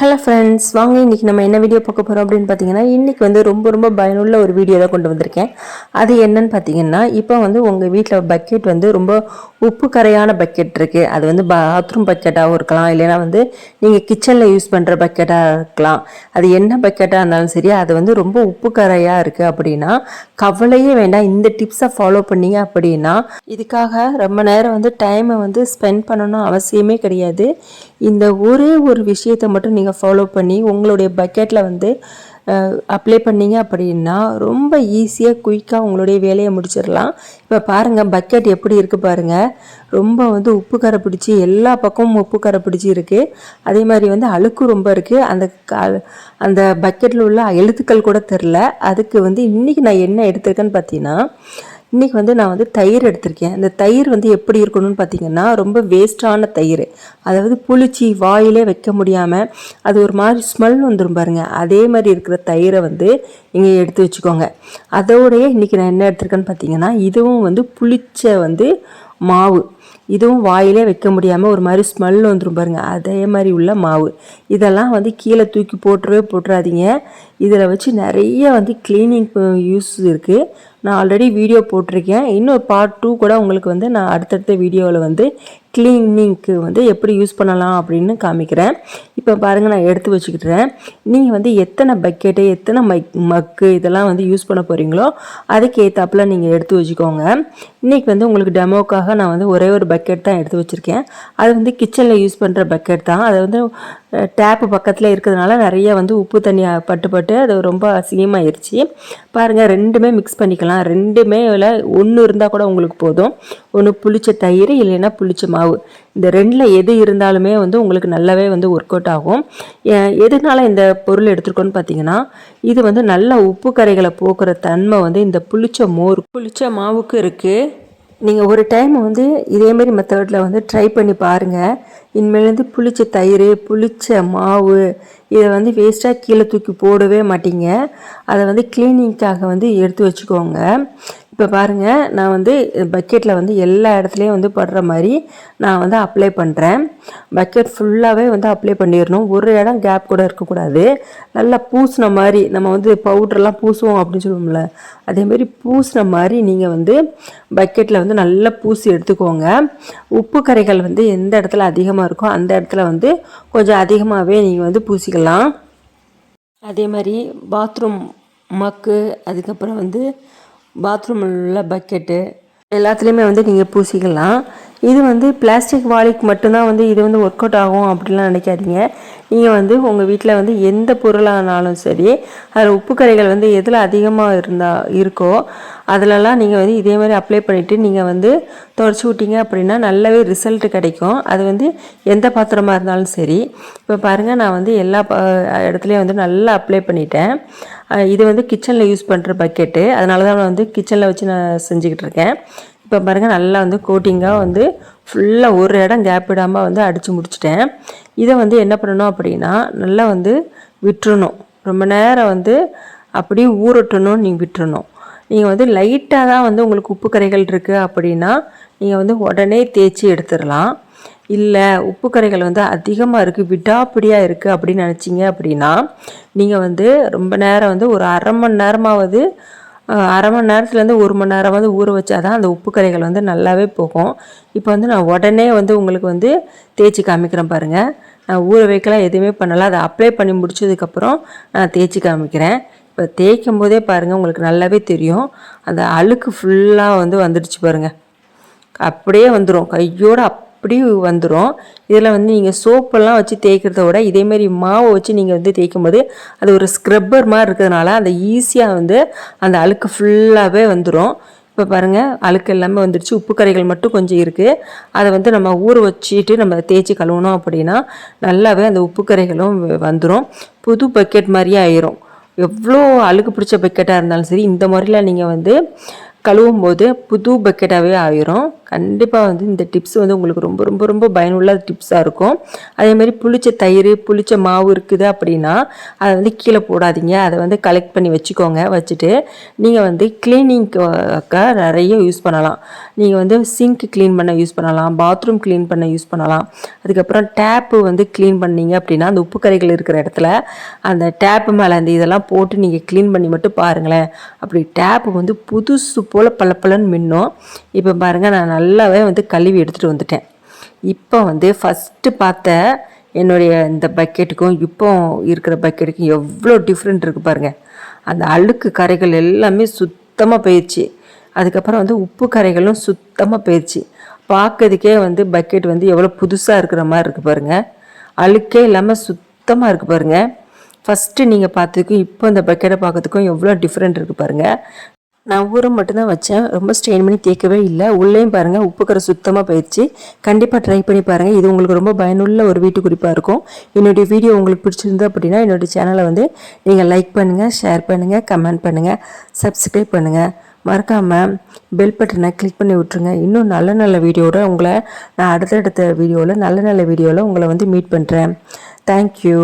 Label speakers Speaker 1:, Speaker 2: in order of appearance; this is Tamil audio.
Speaker 1: ஹலோ ஃப்ரெண்ட்ஸ் வாங்க இன்றைக்கி நம்ம என்ன வீடியோ பார்க்க போகிறோம் அப்படின்னு பார்த்தீங்கன்னா இன்றைக்கி வந்து ரொம்ப ரொம்ப பயனுள்ள ஒரு வீடியோ தான் கொண்டு வந்திருக்கேன். அது என்னன்னு பார்த்தீங்கன்னா இப்போ வந்து உங்கள் வீட்டில் பக்கெட் வந்து ரொம்ப உப்பு கரையான பக்கெட் இருக்குது அது வந்து பாத்ரூம் பக்கெட்டாகவும் இருக்கலாம். இல்லைன்னா வந்து நீங்கள் கிச்சனில் யூஸ் பண்ணுற பக்கெட்டாக இருக்கலாம். அது என்ன பக்கெட்டாக இருந்தாலும் சரி அது வந்து ரொம்ப உப்பு கரையாக இருக்குது அப்படின்னா கவலையே வேண்டாம். இந்த டிப்ஸை ஃபாலோ பண்ணீங்க அப்படின்னா இதுக்காக ரொம்ப நேரம் வந்து டைமை வந்து ஸ்பெண்ட் பண்ணணும் அவசியமே கிடையாது. இந்த ஒரே ஒரு விஷயத்தை மட்டும் நீங்கள் ஃபாலோ பண்ணி உங்களுடைய பக்கெட்டில் வந்து அப்ளை பண்ணீங்க அப்படின்னா ரொம்ப ஈஸியாக குயிக்காக உங்களுடைய வேலையை முடிச்சிடலாம். இப்போ பாருங்கள் பக்கெட் எப்படி இருக்குது பாருங்கள் ரொம்ப வந்து உப்பு கரை பிடிச்சி எல்லா பக்கமும் உப்பு கரை பிடிச்சி இருக்குது அதே மாதிரி வந்து அழுக்கு ரொம்ப இருக்குது அந்த க- அந்த பக்கெட்டில் உள்ள எழுத்துக்கள் கூட தெரில அதுக்கு வந்து இன்றைக்கி நான் என்ன எடுத்திருக்கேன்னு பார்த்தீங்கன்னா இன்றைக்கி வந்து நான் வந்து தயிர் எடுத்திருக்கேன். இந்த தயிர் வந்து எப்படி இருக்கணும்னு பார்த்தீங்கன்னா ரொம்ப வேஸ்டான தயிர். அதாவது புளிச்சி வாயிலே வைக்க முடியாமல் அது ஒரு மாதிரி ஸ்மெல் வந்துடும் பாருங்கள் அதே மாதிரி இருக்கிற தயிரை வந்து நீங்கள் எடுத்து வச்சுக்கோங்க. அதோடைய இன்றைக்கி நான் என்ன எடுத்திருக்கேன்னு பார்த்தீங்கன்னா இதுவும் வந்து புளிச்ச வந்து மாவு. இதுவும் வாயிலே வைக்க முடியாமல் ஒரு மாதிரி ஸ்மெல் வந்துடும் பாருங்கள் அதே மாதிரி உள்ள மாவு. இதெல்லாம் வந்து கீழே தூக்கி போட்டுறவே போட்டுறாதீங்க. இதில் வச்சு நிறைய வந்து க்ளீனிங் யூஸ் இருக்குது நான் ஆல்ரெடி வீடியோ போட்டிருக்கேன். இன்னும் பார்ட் டூ கூட உங்களுக்கு வந்து நான் அடுத்தடுத்த வீடியோவில் வந்து க்ளீனிங்க்கு வந்து எப்படி யூஸ் பண்ணலாம் அப்படின்னு காமிக்கிறேன். இப்போ பாருங்கள் நான் எடுத்து வச்சுக்கிட்டுறேன். நீங்கள் வந்து எத்தனை பக்கெட்டு எத்தனை மைக் மக்கு இதெல்லாம் வந்து யூஸ் பண்ண போகிறீங்களோ அதுக்கு நீங்கள் எடுத்து வச்சுக்கோங்க. இன்றைக்கி வந்து உங்களுக்கு டெமோக்காக நான் வந்து ஒரே ஒரு பக்கெட் தான் எடுத்து வச்சுருக்கேன். அது வந்து கிச்சனில் யூஸ் பண்ணுற பக்கெட் தான். அதை வந்து டேப்பு பக்கத்தில் இருக்கிறதுனால நிறைய வந்து உப்பு தண்ணி பட்டு பட்டு அது ரொம்ப அசிங்கமாயிருச்சு. பாருங்கள் ரெண்டுமே மிக்ஸ் பண்ணிக்கலாம். ரெண்டுமே இல்லை ஒன்று இருந்தால் கூட உங்களுக்கு போதும். ஒன்று புளிச்ச தயிர் இல்லைன்னா புளிச்ச மாவு. இந்த ரெண்டில் எது இருந்தாலுமே வந்து உங்களுக்கு நல்லாவே வந்து ஒர்க் அவுட் ஆகும் எ- எதனால இந்த பொருள் எடுத்துருக்கோன்னு பார்த்தீங்கன்னா இது வந்து நல்ல உப்பு கரைகளை போக்குற தன்மை வந்து இந்த புளிச்ச மோர் புளிச்ச மாவுக்கு இருக்குது நீங்கள் ஒரு டைம் வந்து இதேமாரி மெத்தடில் வந்து ட்ரை பண்ணி பாருங்கள் இனிமேலேருந்து புளிச்ச தயிர் புளிச்ச மாவு இதை வந்து வேஸ்ட்டாக கீழே தூக்கி போடவே மாட்டீங்க. அதை வந்து கிளீனிங்க்காக வந்து எடுத்து வச்சுக்கோங்க. இப்போ பாருங்கள் நான் வந்து பக்கெட்டில் வந்து எல்லா இடத்துலையும் வந்து படுற மாதிரி நான் வந்து அப்ளை பண்ணுறேன் பக்கெட் ஃபுல்லாகவே வந்து அப்ளை பண்ணிடணும் ஒரு இடம் கேப் கூட இருக்கக்கூடாது. நல்லா பூசின மாதிரி நம்ம வந்து பவுட்ரெலாம் பூசுவோம் அப்படின்னு சொல்லுவோம்ல அதேமாரி பூசின மாதிரி நீங்கள் வந்து பக்கெட்டில் வந்து நல்லா பூசி எடுத்துக்கோங்க. உப்பு கரைகள் வந்து எந்த இடத்துல அதிகமாக இருக்கோ அந்த இடத்துல வந்து கொஞ்சம் அதிகமாகவே நீங்கள் வந்து பூசிக்கலாம். அதே மாதிரி பாத்ரூம் மக்கு அதுக்கப்புறம் வந்து பாத்ரூமில் உள்ள பக்கெட்டு எல்லாத்துலேயுமே வந்து நீங்கள் பூசிக்கலாம். இது வந்து பிளாஸ்டிக் வாளிக்கு மட்டும்தான் வந்து இது வந்து ஒர்க் அவுட் ஆகும் அப்படிலாம் நினைக்காதீங்க. நீங்கள் வந்து உங்கள் வீட்டில் வந்து எந்த பொருளானாலும் சரி அதில் உப்பு கரைகள் வந்து எதில் அதிகமாக இருந்தால் இருக்கோ அதிலலாம் நீங்கள் வந்து இதே மாதிரி அப்ளை பண்ணிவிட்டு நீங்கள் வந்து தொடச்சி விட்டீங்க அப்படின்னா நல்லாவே ரிசல்ட் கிடைக்கும். அது வந்து எந்த பாத்திரமாக இருந்தாலும் சரி. இப்போ பாருங்கள் நான் வந்து எல்லா இடத்துலையும் வந்து நல்லா அப்ளை பண்ணிட்டேன். இது வந்து கிச்சனில் யூஸ் பண்ணுற பக்கெட்டு அதனால தான் நான் வந்து கிச்சனில் வச்சு நான் செஞ்சுக்கிட்டு இருக்கேன். இப்போ பாருங்கள் நல்லா வந்து கோட்டிங்காக வந்து ஃபுல்லாக ஒரு இடம் கேப் விடாமல் வந்து அடித்து முடிச்சிட்டேன். இதை வந்து என்ன பண்ணணும் அப்படின்னா நல்லா வந்து விட்டுறணும். ரொம்ப நேரம் வந்து அப்படியே ஊறட்டணும் நீங்கள் விட்டுறணும். நீங்கள் வந்து லைட்டாக தான் வந்து உங்களுக்கு உப்பு கரைகள் இருக்குது அப்படின்னா நீங்கள் வந்து உடனே தேய்ச்சி எடுத்துடலாம். இல்லை உப்பு கரைகள் வந்து அதிகமாக இருக்குது விடாப்பிடியாக இருக்குது அப்படின்னு நினச்சிங்க அப்படின்னா நீங்கள் வந்து ரொம்ப நேரம் வந்து ஒரு அரை மணி நேரமாவது அரை மணி நேரத்துலேருந்து ஒரு மணி நேரமாவது ஊற வச்சா தான் அந்த உப்பு கரைகள் வந்து நல்லாவே போகும். இப்போ வந்து நான் உடனே வந்து உங்களுக்கு வந்து தேய்ச்சி காமிக்கிறேன் பாருங்கள் நான் ஊற வைக்கலாம் எதுவுமே பண்ணலை. அதை அப்ளை பண்ணி முடிச்சதுக்கப்புறம் நான் தேய்ச்சி காமிக்கிறேன். இப்போ தேய்க்கும் போதே பாருங்கள் உங்களுக்கு நல்லாவே தெரியும். அந்த அழுக்கு ஃபுல்லாக வந்து வந்துடுச்சு பாருங்கள் அப்படியே வந்துடும் கையோடு அப்படி வந்துடும் இதில் வந்து நீங்கள் சோப்பெல்லாம் வச்சு தேய்க்கிறத விட இதேமாரி மாவை வச்சு நீங்கள் வந்து தேய்க்கும் போது அது ஒரு ஸ்க்ரப்பர் மாதிரி இருக்கிறதுனால அந்த ஈஸியாக வந்து அந்த அழுக்கு ஃபுல்லாகவே வந்துடும் இப்போ பாருங்கள் அழுக்கு எல்லாமே வந்துடுச்சு. உப்பு கரைகள் மட்டும் கொஞ்சம் இருக்குது அதை வந்து நம்ம ஊற வச்சுட்டு நம்ம தேய்ச்சி கழுவணும் அப்படின்னா நல்லாவே அந்த உப்பு கரைகளும் வந்துடும் புது பக்கெட் மாதிரியே ஆயிரும். எவ்வளோ அழுக்கு பிடிச்ச பக்கெட்டாக இருந்தாலும் சரி இந்த முறையில் நீங்கள் வந்து கழுவும் போது புது பக்கெட்டாகவே ஆயிரும். கண்டிப்பாக வந்து இந்த டிப்ஸ் வந்து உங்களுக்கு ரொம்ப ரொம்ப ரொம்ப பயனுள்ள டிப்ஸாக இருக்கும். அதேமாதிரி புளிச்ச தயிர் புளிச்ச மாவு இருக்குது அப்படின்னா அதை வந்து கீழே போடாதீங்க. அதை வந்து கலெக்ட் பண்ணி வச்சுக்கோங்க. வச்சுட்டு நீங்கள் வந்து க்ளீனிங்க்கு நிறைய யூஸ் பண்ணலாம். நீங்கள் வந்து சிங்க் க்ளீன் பண்ண யூஸ் பண்ணலாம். பாத்ரூம் க்ளீன் பண்ண யூஸ் பண்ணலாம். அதுக்கப்புறம் டேப்பு வந்து க்ளீன் பண்ணீங்க அப்படின்னா அந்த உப்பு கரைகள் இருக்கிற இடத்துல அந்த டேப்பு மேலே அந்த இதெல்லாம் போட்டு நீங்கள் க்ளீன் பண்ணி மட்டும் பாருங்களேன். அப்படி டேப்பு வந்து புதுசு போல் பளப்பளன்னு மின்னும். இப்போ பாருங்கள் நான் நல்லாவே வந்து கழுவி எடுத்துகிட்டு வந்துட்டேன். இப்போ வந்து ஃபஸ்ட்டு பார்த்த என்னுடைய இந்த பக்கெட்டுக்கும் இப்போ இருக்கிற பக்கெட்டுக்கும் எவ்வளோ டிஃப்ரெண்ட் இருக்குது பாருங்கள் அந்த அழுக்கு கரைகள் எல்லாமே சுத்தமாக போயிடுச்சு அதுக்கப்புறம் வந்து உப்பு கரைகளும் சுத்தமாக போயிடுச்சு பார்க்கறதுக்கே வந்து பக்கெட் வந்து எவ்வளோ புதுசாக இருக்கிற மாதிரி இருக்குது பாருங்கள் அழுக்கே இல்லாமல் சுத்தமாக இருக்குது பாருங்கள் ஃபஸ்ட்டு நீங்கள் பார்த்ததுக்கும் இப்போ இந்த பக்கெட்டை பார்க்கறதுக்கும் எவ்வளோ டிஃப்ரெண்ட் இருக்குது பாருங்கள் நான் ஊரை மட்டும்தான் வச்சேன். ரொம்ப ஸ்ட்ரெயின் பண்ணி தேய்க்கவே இல்லை. உள்ளேயும் பாருங்கள் உப்புக்கரை சுத்தமாக போயிடுச்சு கண்டிப்பாக ட்ரை பண்ணி பாருங்கள் இது உங்களுக்கு ரொம்ப பயனுள்ள ஒரு வீட்டு குறிப்பாக இருக்கும். என்னுடைய வீடியோ உங்களுக்கு பிடிச்சிருந்தது அப்படின்னா என்னுடைய சேனலை வந்து நீங்கள் லைக் பண்ணுங்கள் ஷேர் பண்ணுங்கள் கமெண்ட் பண்ணுங்கள் சப்ஸ்கிரைப் பண்ணுங்கள் மறக்காமல் பெல் பட்டனை கிளிக் பண்ணி விட்ருங்க இன்னும் நல்ல நல்ல வீடியோட உங்களை நான் அடுத்தடுத்த வீடியோவில் நல்ல நல்ல வீடியோவில் உங்களை வந்து மீட் பண்ணுறேன் தேங்க்யூ